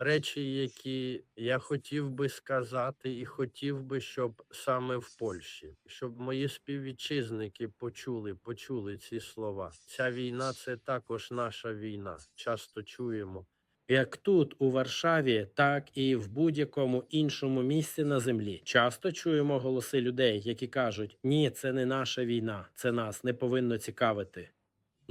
речі, які я хотів би сказати, і хотів би, щоб саме в Польщі, щоб мої співвітчизники почули, почули ці слова. Ця війна це також наша війна. Часто чуємо. Як тут, у Варшаві, так і в будь-якому іншому місці на землі. Часто чуємо голоси людей, які кажуть: ні, це не наша війна, це нас не повинно цікавити.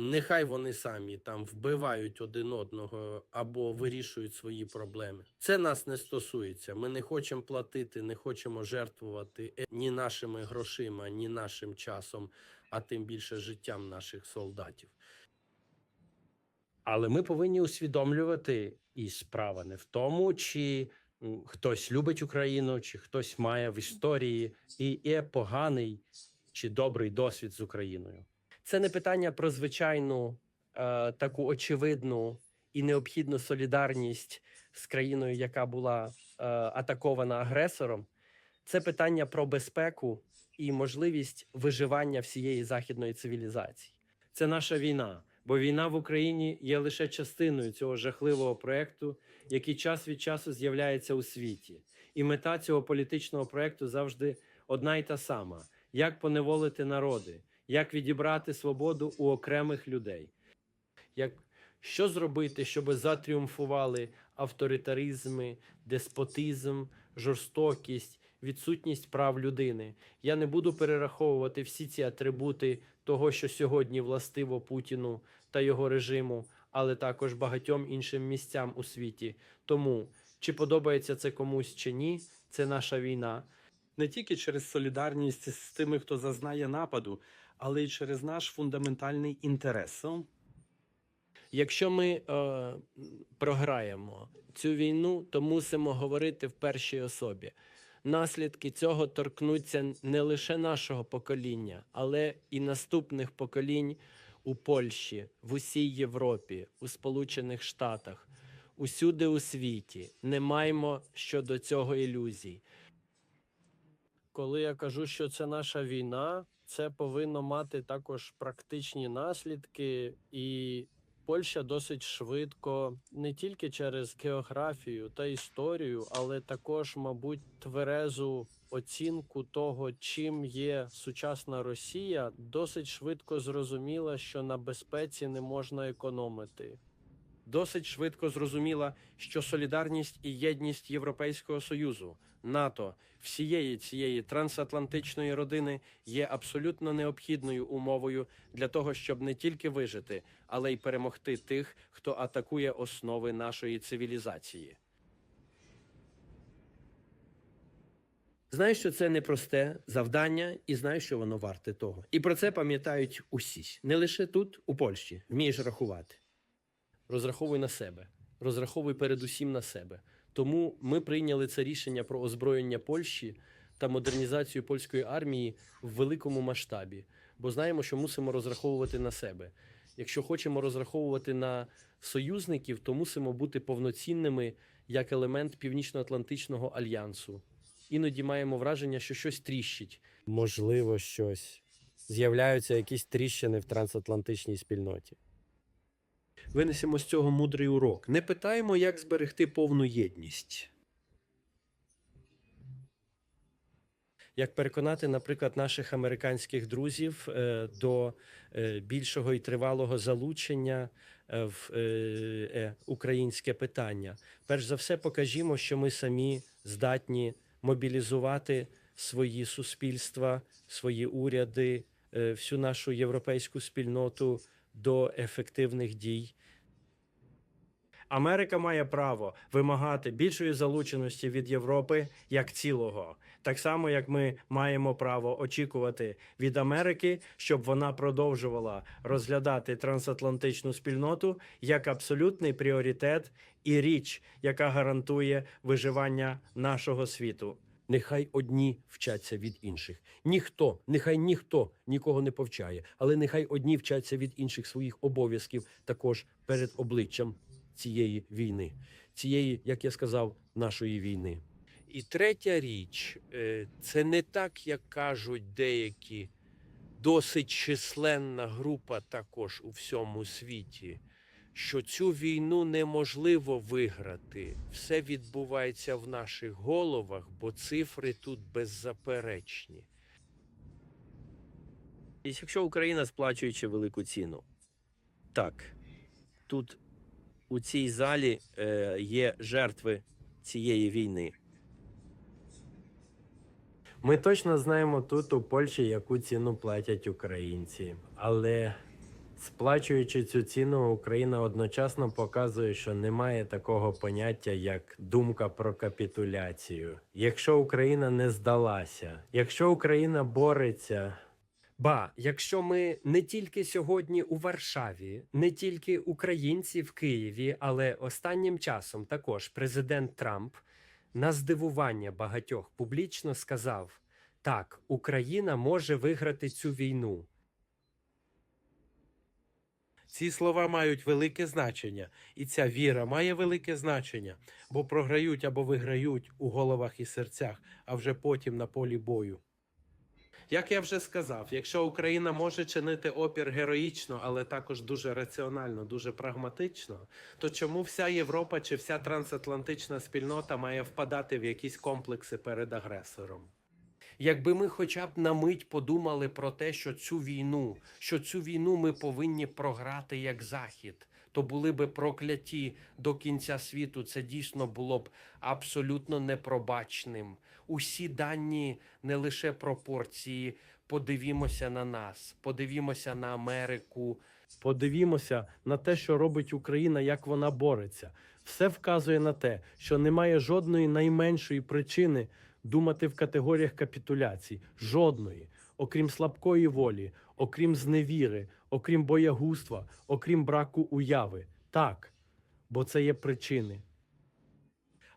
Нехай вони самі там вбивають один одного або вирішують свої проблеми. Це нас не стосується. Ми не хочемо платити, не хочемо жертвувати е, ні нашими грошима, ні нашим часом, а тим більше життям наших солдатів. Але ми повинні усвідомлювати, і справа не в тому, чи хтось любить Україну, чи хтось має в історії і є поганий чи добрий досвід з Україною. Це не питання про звичайну е, таку очевидну і необхідну солідарність з країною, яка була е, атакована агресором. Це питання про безпеку і можливість виживання всієї західної цивілізації. Це наша війна, бо війна в Україні є лише частиною цього жахливого проекту, який час від часу з'являється у світі. І мета цього політичного проекту завжди одна й та сама: як поневолити народи, як відібрати свободу у окремих людей. Як що зробити, щоб затріумфували авторитаризми, деспотизм, жорстокість, відсутність прав людини? Я не буду перераховувати всі ці атрибути того, що сьогодні властиво Путіну та його режиму, але також багатьом іншим місцям у світі. Тому чи подобається це комусь чи ні, це наша війна. не тільки через солідарність з тими, хто зазнає нападу, але й через наш фундаментальний інтерес. Якщо ми е, програємо цю війну, то мусимо говорити в першій особі. Наслідки цього торкнуться не лише нашого покоління, але і наступних поколінь у Польщі, в усій Європі, у Сполучених Штатах, усюди у світі. Не маємо щодо цього ілюзій. Коли я кажу, що це наша війна, це повинно мати також практичні наслідки і Польща досить швидко, не тільки через географію та історію, але також, мабуть, тверезу оцінку того, чим є сучасна Росія, досить швидко зрозуміла, що на безпеці не можна економити. Досить швидко зрозуміла, що солідарність і єдність Європейського союзу, НАТО, всієї цієї трансатлантичної родини є абсолютно необхідною умовою для того, щоб не тільки вижити, але й перемогти тих, хто атакує основи нашої цивілізації. Знаю, що це непросте завдання, і знаю, що воно варте того. І про це пам'ятають усі, не лише тут, у Польщі. Вмієш рахувати. Розраховуй на себе, розраховуй передусім на себе. Тому ми прийняли це рішення про озброєння Польщі та модернізацію польської армії в великому масштабі, бо знаємо, що мусимо розраховувати на себе. Якщо хочемо розраховувати на союзників, то мусимо бути повноцінними як елемент Північно-Атлантичного альянсу. Іноді маємо враження, що щось тріщить. Можливо, щось. З'являються якісь тріщини в трансатлантичній спільноті. Винесемо з цього мудрий урок. Не питаємо, як зберегти повну єдність. як переконати, наприклад, наших американських друзів е, до е, більшого і тривалого залучення е, в українське питання. Перш за все, покажімо, що ми самі здатні мобілізувати свої суспільства, свої уряди, всю нашу європейську спільноту до ефективних дій. Америка має право вимагати більшої залученості від Європи як цілого, так само як ми маємо право очікувати від Америки, щоб вона продовжувала розглядати трансатлантичну спільноту як абсолютний пріоритет і річ, яка гарантує виживання нашого світу. Нехай одні вчаться від інших. Ніхто, нехай ніхто нікого не повчає, але нехай одні вчаться від інших своїх обов'язків також перед обличчям цієї війни, цієї, як я сказав, нашої війни. І третя річ е, це не так, як кажуть деякі, досить численна група також у всьому світі, що цю війну неможливо виграти. Все відбувається в наших головах, бо цифри тут беззаперечні. І якщо Україна сплачуючи велику ціну, так тут у цій залі е, є жертви цієї війни. Ми точно знаємо тут у Польщі, яку ціну платять українці, але сплачуючи цю ціну, Україна одночасно показує, що немає такого поняття, як думка про капітуляцію. Якщо Україна не здалася, якщо Україна бореться. Ба, якщо ми не тільки сьогодні у Варшаві, не тільки українці в Києві, але останнім часом також президент Трамп на здивування багатьох публічно сказав: так, Україна може виграти цю війну. Ці слова мають велике значення, і ця віра має велике значення, бо програють або виграють у головах і серцях, а вже потім на полі бою. Як я вже сказав, якщо Україна може чинити опір героїчно, але також дуже раціонально, дуже прагматично, то чому вся Європа чи вся трансатлантична спільнота має впадати в якісь комплекси перед агресором? Якби ми хоча б на мить подумали про те, що цю війну, що цю війну ми повинні програти як захід, то були би прокляті до кінця світу. Це дійсно було б абсолютно непробачним. Усі дані не лише пропорції. Подивімося на нас, подивімося на Америку, Подивімося на те, що робить Україна, як вона бореться. Все вказує на те, що немає жодної найменшої причини думати в категоріях капітуляції. Жодної, окрім слабкої волі, окрім зневіри, окрім боягузтва, окрім браку уяви. Так, бо це є причини.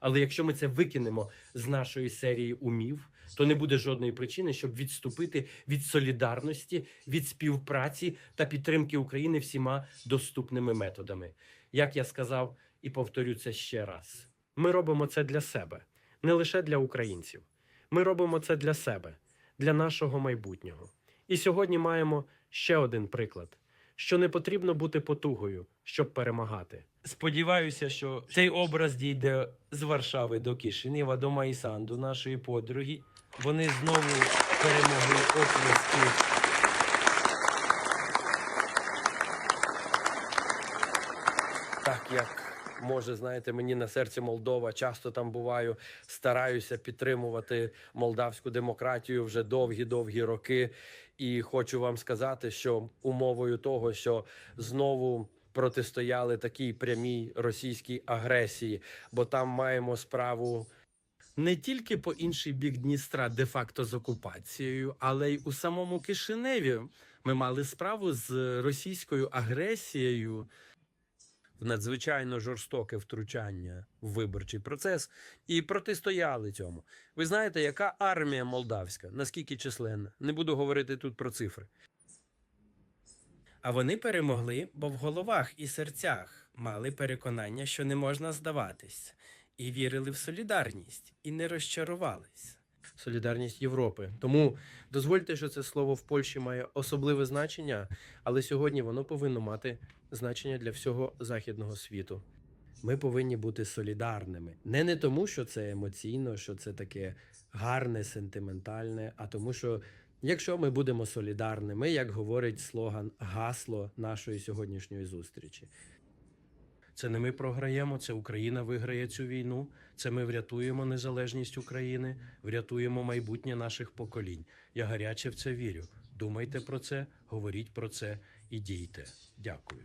Але якщо ми це викинемо з нашої серії умів, то не буде жодної причини, щоб відступити від солідарності, від співпраці та підтримки України всіма доступними методами. Як я сказав і повторю це ще раз: ми робимо це для себе, не лише для українців. Ми робимо це для себе, для нашого майбутнього. І сьогодні маємо ще один приклад: що не потрібно бути потугою, щоб перемагати. Сподіваюся, що цей образ дійде з Варшави до Кишинєва, до Майсанду, нашої подруги. Вони знову перемогли оплески. Так як може, знаєте, мені на серці Молдова, часто там буваю, стараюся підтримувати молдавську демократію вже довгі-довгі роки. І хочу вам сказати, що умовою того, що знову протистояли такій прямій російській агресії, бо там маємо справу не тільки по інший бік Дністра, де-факто з окупацією, але й у самому Кишиневі ми мали справу з російською агресією. В надзвичайно жорстоке втручання в виборчий процес і протистояли цьому. Ви знаєте, яка армія молдавська? Наскільки численна? Не буду говорити тут про цифри. А вони перемогли, бо в головах і серцях мали переконання, що не можна здаватись, і вірили в солідарність, і не розчарувались. Солідарність Європи. Тому дозвольте, що це слово в Польщі має особливе значення, але сьогодні воно повинно мати значення для всього західного світу. Ми повинні бути солідарними. Не не тому, що це емоційно, що це таке гарне, сентиментальне, а тому, що якщо ми будемо солідарними, як говорить слоган гасло нашої сьогоднішньої зустрічі. Це не ми програємо, це Україна виграє цю війну. Це ми врятуємо незалежність України, врятуємо майбутнє наших поколінь. Я гаряче в це вірю. Думайте про це, говоріть про це і дійте. Дякую.